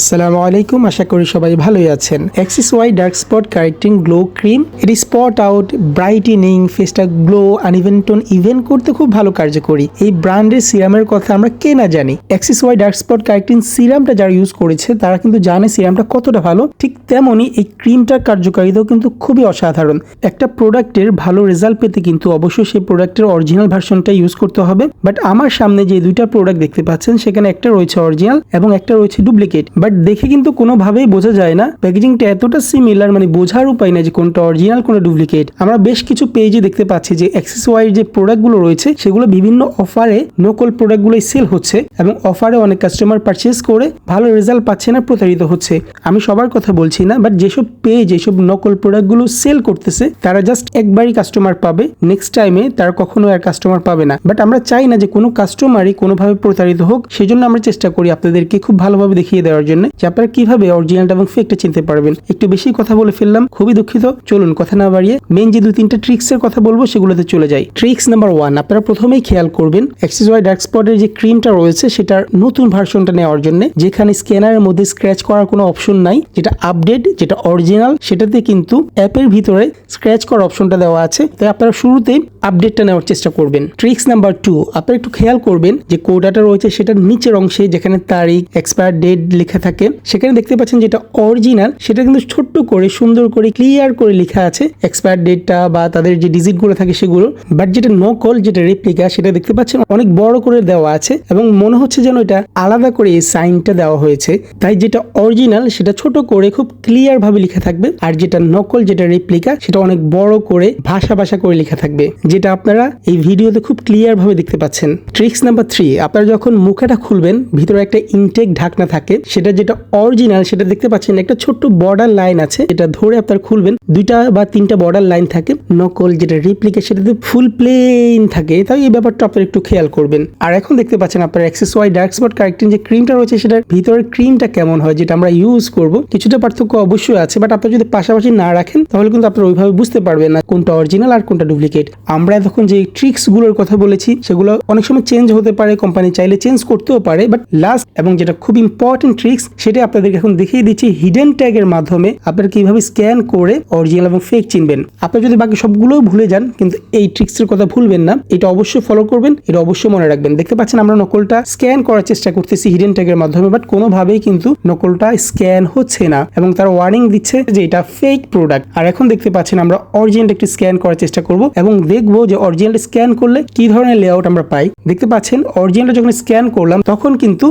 আসসালামু আলাইকুম, আশা করি সবাই ভালোই আছেন। Axis Y dark spot correcting glow cream এটি স্পট আউট ব্রাইটেনিং ফেসটা গ্লো আনইভেন টোন ইভেন করতে খুব ভালো কার্যকরী। এই ব্র্যান্ডের সিরামের কথা আমরা কে না জানি। Axis Y dark spot correcting সিরামটা যারা ইউজ করেছে, তারা কিন্তু জানে সিরামটা কতটা ভালো। ঠিক তেমনই এই ক্রিমটার কার্যকারিতাও কিন্তু খুবই অসাধারণ। একটা প্রোডাক্টের ভালো রেজাল্ট পেতে কিন্তু অবশ্যই সেই প্রোডাক্টের অরিজিনাল ভার্সনটা ইউজ করতে হবে। বাট আমার সামনে যে দুইটা প্রোডাক্ট দেখতে পাচ্ছেন, সেখানে একটা রয়েছে অরিজিনাল এবং একটা রয়েছে ডুপ্লিকেট বাট দেখে কিন্তু কোনোভাবেই বোঝা যায় না। প্যাকেজিংটা এতটা সিমিলার মানে বোঝার উপায় না যে কোনটা অরিজিনাল কোনটা ডুপ্লিকেট আমরা বেশ কিছু পেজে দেখতে পাচ্ছি যে অ্যাক্সেস ওয়াইয়ের যে প্রোডাক্টগুলো রয়েছে, সেগুলো বিভিন্ন অফারে নকল প্রোডাক্টগুলোই সেল হচ্ছে এবং অফারে অনেক কাস্টমার পারচেস করে ভালো রেজাল্ট পাচ্ছে না, প্রতারিত হচ্ছে। আমি সবার কথা বলছি না বাট যেসব পেজ এইসব নকল প্রোডাক্টগুলো সেল করতেছে, তারা জাস্ট একবারই কাস্টমার পাবে। নেক্সট টাইমে তারা কখনো আর কাস্টমার পাবে না। বাট আমরা চাই না যে কোনো কাস্টমারই কোনোভাবে প্রতারিত হোক সেই জন্য আমরা চেষ্টা করি আপনাদেরকে খুব ভালোভাবে দেখিয়ে দেওয়ার জন্য। যে আপনারা কীভাবে অরিজিনালটা এবং ফেকটা চিনতে পারবেন। একটু বেশি কথা বলে ফেললাম, খুবই দুঃখিত। চলুন, কথা না বাড়িয়ে মেন যে দুই তিনটা ট্রিক্স এর কথা বলব, সেগুলোতে চলে যাই। ট্রিক্স নাম্বার ওয়ান আপনারা প্রথমেই খেয়াল করবেন এক্সিস ওয়াই ডার্ক স্পটের যে ক্রিমটা রয়েছে, সেটার নতুন ভার্সনটা নেওয়ার জন্য, যেখানে স্ক্যানারের মধ্যে স্ক্র্যাচ করার কোনো অপশন নাই, যেটা আপডেট যেটা অরিজিনাল সেটাতে কিন্তু অ্যাপের ভিতরে স্ক্র্যাচ করার অপশনটা দেওয়া আছে। তাই আপনারা শুরুতেই আপডেটটা নেওয়ার চেষ্টা করবেন। ট্রিক্স নাম্বার টু আপনারা একটু খেয়াল করবেন যে কোডাটা রয়েছে, সেটার নিচের অংশে, যেখানে তারিখ এক্সপায়ার ডেট লেখা থাকে, সেখানে দেখতে পাচ্ছেন যেটা অরিজিনাল সেটা কিন্তু ছোট্ট করে, সুন্দর করে ক্লিয়ার করে লেখা আছে এক্সপায়ার ডেটটা বা তাদের যে ডিজিটগুলো থাকে সেগুলো। বাট যেটা নকল যেটা রেপ্লিকা সেটা দেখতে পাচ্ছেন অনেক বড় করে দেওয়া আছে এবং মনে হচ্ছে যেন এটা আলাদা করে এই সাইনটা দেওয়া হয়েছে। তাই যেটা অরিজিনাল সেটা ছোট করে খুব ক্লিয়ার ভাবে লেখা থাকবে। আর যেটা নকল যেটা রেপ্লিকা সেটা অনেক বড় করে, ভাষা ভাষা করে লেখা থাকবে। যেটা আপনারা এই ভিডিওতে খুব ক্লিয়ার ভাবে দেখতে পাচ্ছেন। ট্রিক্স নাম্বার থ্রি আপনারা যখন মুখেটা খুলবেন, ভিতরে একটা ইনটেক ঢাকনা থাকে, সেটা যেটা অরিজিনাল সেটা দেখতে পাচ্ছেন, একটা ছোট্ট বর্ডার লাইন আছে, যেটা ধরে আপনার খুলবেন, দুইটা বা তিনটা বর্ডার লাইন থাকে, নকল যেটা রিপ্লিকা সেটাতে ফুল প্লেন থাকে, তাই এই ব্যাপারটা আপনার একটু খেয়াল করবেন। আর এখন দেখতে পাচ্ছেন আপনার Axis Y dark spot correcting যে ক্রিমটা রয়েছে, সেটার ভিতরের ক্রিমটা কেমন হয়, যেটা আমরা ইউজ করব। কিছুটা পার্থক্য অবশ্যই আছে বাট আপনারা যদি পাশাপাশি না রাখেন, তাহলে কিন্তু আপনার ওইভাবে বুঝতে পারবেন না কোনটা অরিজিনাল আর কোনটা ডুপ্লিকেট আমরা এতক্ষণ যে ট্রিক্সগুলোর কথা বলেছি, সেগুলো অনেক সময় চেঞ্জ হতে পারে কোম্পানি চাইলে চেঞ্জ করতেও পারে বাট লাস্ট এবং যেটা খুব ইম্পর্টেন্ট ট্রিক্স সেটা আপনাদেরকে এখন দেখিয়ে দিচ্ছি হিডেন ট্যাগের মাধ্যমে আপনারা কীভাবে স্ক্যান করে অরিজিনাল এবং ফেক চিনবেন। আপনারা যদি বাকি সবগুলোও ভুলে যান, কিন্তু এই ট্রিক্সের কথা ভুলবেন না, এটা অবশ্যই ফলো করবেন, এটা অবশ্যই মনে রাখবেন। দেখতে পাচ্ছেন আমরা নকলটা স্ক্যান করার চেষ্টা করতেছি হিডেন ট্যাগের মাধ্যমে বাট কোনোভাবেই কিন্তু নকলটা স্ক্যান হচ্ছে না, এবং তার ওয়ার্নিং দিচ্ছে যে এটা ফেক প্রোডাক্ট আর এখন দেখতে পাচ্ছেন আমরা অরিজিনাল একটি স্ক্যান করার চেষ্টা করব, এবং দেখব যে অরিজিনাল স্ক্যান করলে কি ধরনের লেআউট আমরা পাই। দেখতে পাচ্ছেন অরিজিনালটা যখন স্ক্যান করলাম, তখন কিন্তু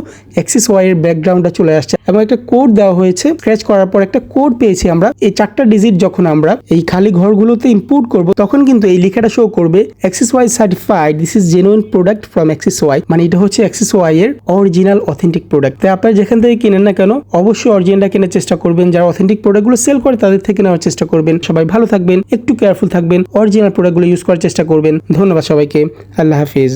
ওয়াই এর ব্যাকগ্রাউন্ডটা চলে আসছে এবং একটা কোড দেওয়া হয়েছে। স্ক্র্যাচ করার পর একটা কোড পেয়েছি আমরা। এই চারটা ডিজিট যখন আমরা এই খালি ঘরগুলোতে ইনপুট করব, তখন কিন্তু এই লেখাটা শো করবে Axis Y certified this is genuine product from Axis Y মানে এটা হচ্ছে এক্সিস ওয়াই এর অরিজিনাল অথেন্টিক প্রোডাক্ট তাই আপনারা যেখান থেকে কিনেন না কেন, অবশ্যই অরিজিনালটা কেনার চেষ্টা করবেন। যারা অথেন্টিক প্রোডাক্টগুলো সেল করে, তাদের থেকে নেওয়ার চেষ্টা করবেন। সবাই ভালো থাকবেন, একটু কেয়ারফুল থাকবেন অরিজিনাল প্রোডাক্টগুলো ইউজ করার চেষ্টা করবেন। ধন্যবাদ সবাইকে। আল্লাহ হাফিজ।